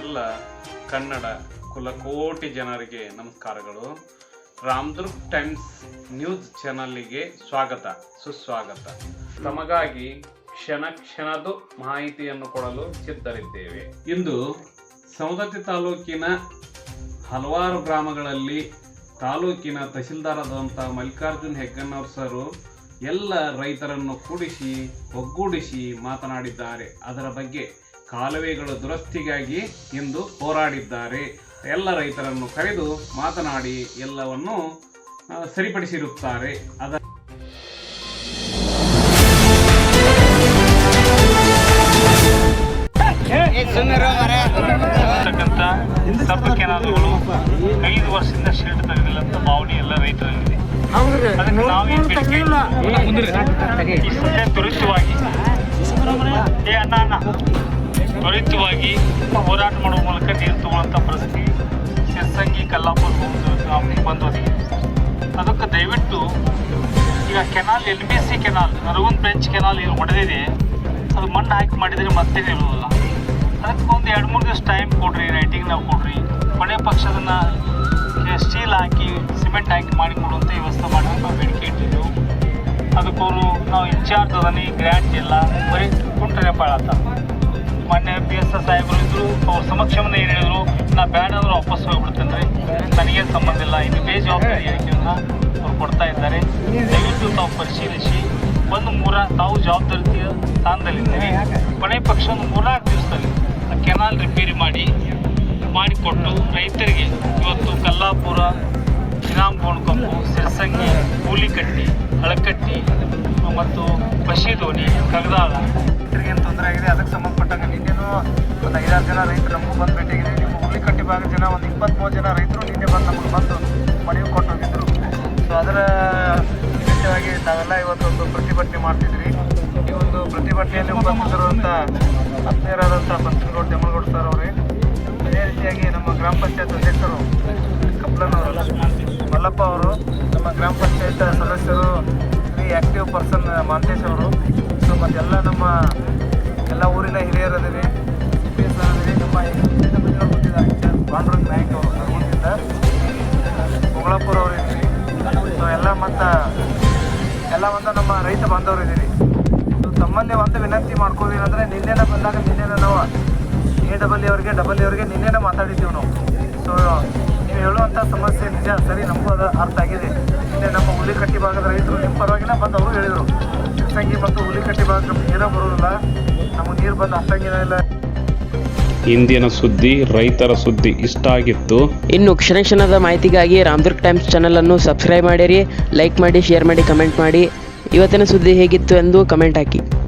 ಎಲ್ಲ ಕನ್ನಡ ಕುಲಕೋಟಿ ಜನರಿಗೆ ನಮಸ್ಕಾರಗಳು. ರಾಮದುರ್ಗ್ ಟೈಮ್ಸ್ ನ್ಯೂಸ್ ಚಾನಲ್ಗೆ ಸ್ವಾಗತ, ಸುಸ್ವಾಗತ. ತಮಗಾಗಿ ಕ್ಷಣ ಕ್ಷಣದ ಮಾಹಿತಿಯನ್ನು ಕೊಡಲು ಸಿದ್ಧರಿದ್ದೇವೆ. ಇಂದು ಸವದತ್ತಿ ತಾಲೂಕಿನ ಹಲವಾರು ಗ್ರಾಮಗಳಲ್ಲಿ ತಾಲೂಕಿನ ತಹಸೀಲ್ದಾರದಂಥ ಮಲ್ಲಿಕಾರ್ಜುನ್ ಹೆಗ್ಗನ್ನವರ್ ಸರ್ ಎಲ್ಲ ರೈತರನ್ನು ಕೂಡಿಸಿ, ಒಗ್ಗೂಡಿಸಿ ಮಾತನಾಡಿದ್ದಾರೆ. ಅದರ ಬಗ್ಗೆ ಕಾಲುವೆಗಳ ದುರಸ್ತಿಗಾಗಿ ಇಂದು ಹೋರಾಡಿದ್ದಾರೆ. ಎಲ್ಲ ರೈತರನ್ನು ಕರೆದು ಮಾತನಾಡಿ ಎಲ್ಲವನ್ನು ಸರಿಪಡಿಸಿರುತ್ತಾರೆ. ಅದ ಕೆನಾಲ್ಗಳು ಐದು ವರ್ಷದಿಂದ ಶೀಲ್ಡ್ ತೆಗೆದಿಲ್ಲಂತ ಭಾವನೆ ಎಲ್ಲ ರೈತರಲ್ಲಿದೆ ಅದಕ್ಕೆ ನಾವೇ ತ್ವರಿತವಾಗಿ ಏ ಅಣ್ಣ ಅಣ್ಣ. ತ್ವರಿತವಾಗಿ ಹೋರಾಟ ಮಾಡುವ ಮೂಲಕ ನೀರು ತಗೊಳ್ಳೋಂಥ ಪರಿಸ್ಥಿತಿ ಶಿರ್ಸಂಗಿ ಕಲ್ಲಾಪುರ ಬಂದು ಅದಕ್ಕೆ ದಯವಿಟ್ಟು ಈಗ canal L B C canal, Nargund branch canal ಏನು ಹೊಡೆದಿದೆ ಅದು ಮಣ್ಣು ಹಾಕಿ ಮಾಡಿದರೆ ಮತ್ತೆ ನಿಲ್ಲುವುದಿಲ್ಲ ಅದಕ್ಕೆ ಒಂದು ಎರಡು ಮೂರು ದಿವಸ ಟೈಮ್ ಕೊಡ್ರಿ ರೈಟಿಂಗ್ ನಾವು ಕೊಡ್ರಿ. ಕೊನೆ ಪಕ್ಷ ಅದನ್ನು ಸ್ಟೀಲ್ ಹಾಕಿ ಸಿಮೆಂಟ್ ಹಾಕಿ ಮಾಡಿಕೊಡುವಂಥ ವ್ಯವಸ್ಥೆ ಮಾಡುವಂಥ ಬೇಡಿಕೆ ಇಟ್ಟಿದ್ದೆವು. ಅದಕ್ಕವರು ನಾವು ಇನ್ಚಾರ್ಜ್ ಅದನ್ನೇ ಗ್ರ್ಯಾಂಟ್ ಇಲ್ಲ. ಬರೀ ಕುಂಟ್ರೆ ಪಾಳತ್ತ ಮೊನ್ನೆ ಪಿ ಎಸ್ ಎಸ್ ಸಾಹೇಬರು ಇದ್ರು, ಅವ್ರ ಸಮಕ್ಷಮನ ಏನು ಹೇಳಿದ್ರು, ನಾ ಬೇಡ ಅಂದ್ರೆ ವಾಪಸ್ ಹೋಗ್ಬಿಡ್ತೇನೆ ರೀ ನನಗೇನು ಸಂಬಂಧ ಇಲ್ಲ ಇದು ಬೇಜವಾಬ್ದಾರಿ ಹೇಳಿಕೆಯನ್ನು ಅವ್ರು ಕೊಡ್ತಾ ಇದ್ದಾರೆ. ದಯವಿಟ್ಟು ತಾವು ಪರಿಶೀಲಿಸಿ. ಒಂದು ಮೂರ, ತಾವು ಜವಾಬ್ದಾರಿಯ ಸ್ಥಾನದಲ್ಲಿದ್ದೀರಿ. ಕೊನೆ ಪಕ್ಷ ಒಂದು ಮೂರ್ನಾಲ್ಕು ದಿವಸದಲ್ಲಿ ಕೆನಾಲ್ ರಿಪೇರಿ ಮಾಡಿ, ಮಾಡಿಕೊಟ್ಟು ರೈತರಿಗೆ ಇವತ್ತು ಕಲ್ಲಾಪುರ ಇನಾಮ್ ಗೋಣಕೊಪ್ಪು ಸಿರ್ಸಂಗಿ ಕೂಲಿಕಟ್ಟಿ ಹಳಕಟ್ಟಿ ಮತ್ತು ಬಶೀದೋಣಿ, ಕಗದಾಳ. ರೈತರಿಗೆ ತೊಂದರೆ ಆಗಿದೆ, ಅದಕ್ಕೆ ಜನ ರೈತರು ನಿನ್ನೆ ಬಂದು ನಮಗೆ ಬಂದು ಮನವಿ ಕೊಟ್ಟು ಹೋಗಿದ್ರು ಸೊ ಅದರ ವಿಶೇಷವಾಗಿ ತಾವೆಲ್ಲ ಇವತ್ತೊಂದು ಪ್ರತಿಭಟನೆ ಮಾಡ್ತಿದ್ರಿ ಈ ಒಂದು ಪ್ರತಿಭಟನೆಯಲ್ಲಿ ಉಪಸ್ಥಿತರುವಂಥ ಆತ್ಮೀಯರಾದಂಥ ಪಂಚನಗೌಡ ದೇಮನಗೌಡ ಸರ್ ಅವರೇ, ಅದೇ ರೀತಿಯಾಗಿ ನಮ್ಮ ಗ್ರಾಮ ಪಂಚಾಯತ್ ಅಧ್ಯಕ್ಷರು ಕಪ್ಲನವರು ಮಲ್ಲಪ್ಪ ಅವರು, ನಮ್ಮ ಗ್ರಾಮ ಪಂಚಾಯತ್ ಸದಸ್ಯರು ಶ್ರೀ ಆ್ಯಕ್ಟಿವ್ ಪರ್ಸನ್ ಮಾಂತೇಶ್ ಅವರು. ಸೊ ಮತ್ತೆಲ್ಲ ನಮ್ಮ ಎಲ್ಲ ಊರಿನ ಹಿರಿಯರು ಸಿ ಪಿ ಎಸ್ ನಮ್ಮ ಬಂದಿದ್ದಾರೆ. ಪಾಂಡುರಂಗ್ ನಾಯ್ಕ. ಎಲ್ಲ ಒಂದು ನಮ್ಮ ರೈತ ಬಾಂಧವರು ಇದ್ದೀರಿ ಸೊ ತಮ್ಮಲ್ಲಿ ಒಂದು ವಿನಂತಿ ಮಾಡ್ಕೋದಿಲ್ಲ ಅಂದರೆ ನಿನ್ನೆನೇ ಬಂದಾಗ ನಿನ್ನೆನ ನಾವು ಎ ಡಬಲ್ ಅವ್ರಿಗೆ ಡಬಲ್ ಅವ್ರಿಗೆ ನಿನ್ನೆನೇ ಮಾತಾಡಿದ್ದೀವಿ ನಾವು. ಸೊ ನೀವು ಹೇಳುವಂಥ ಸಮಸ್ಯೆ ನಿಜ, ಸರಿ, ನಮಗೂ ಅದು ಅರ್ಥ ಆಗಿದೆ. ನಿನ್ನೆ ನಮ್ಮ ಹುಲಿಕಟ್ಟಿ ಭಾಗದ ರೈತರು ನಿಮ್ಮ ಪರವಾಗಿನ ಬಂದು ಅವರು ಹೇಳಿದರು. ಸಂಗಿ ಮತ್ತು ಹುಲಿಕಟ್ಟಿ ಭಾಗ ನಮ್ಗೆ ನೀರೇ ಬರೋದಿಲ್ಲ. ನಮಗೆ ನೀರು ಬಂದು ಅಷ್ಟಂಗಿನ ಇಲ್ಲ. ಇಂದಿನ ಸುದ್ದಿ, ರೈತರ ಸುದ್ದಿ ಇಷ್ಟ ಆಗಿತ್ತು. ಇನ್ನು ಕ್ಷಣ ಕ್ಷಣದ ಮಾಹಿತಿಗಾಗಿ ರಾಮದುರ್ಗ್ ಟೈಮ್ಸ್ ಚಾನಲನ್ನು ಸಬ್ಸ್ಕ್ರೈಬ್ ಮಾಡಿರಿ ಲೈಕ್ ಮಾಡಿ ಶೇರ್ ಮಾಡಿ ಕಮೆಂಟ್ ಮಾಡಿ. ಇವತ್ತಿನ ಸುದ್ದಿ ಹೇಗಿತ್ತು ಎಂದು ಕಮೆಂಟ್ ಹಾಕಿ.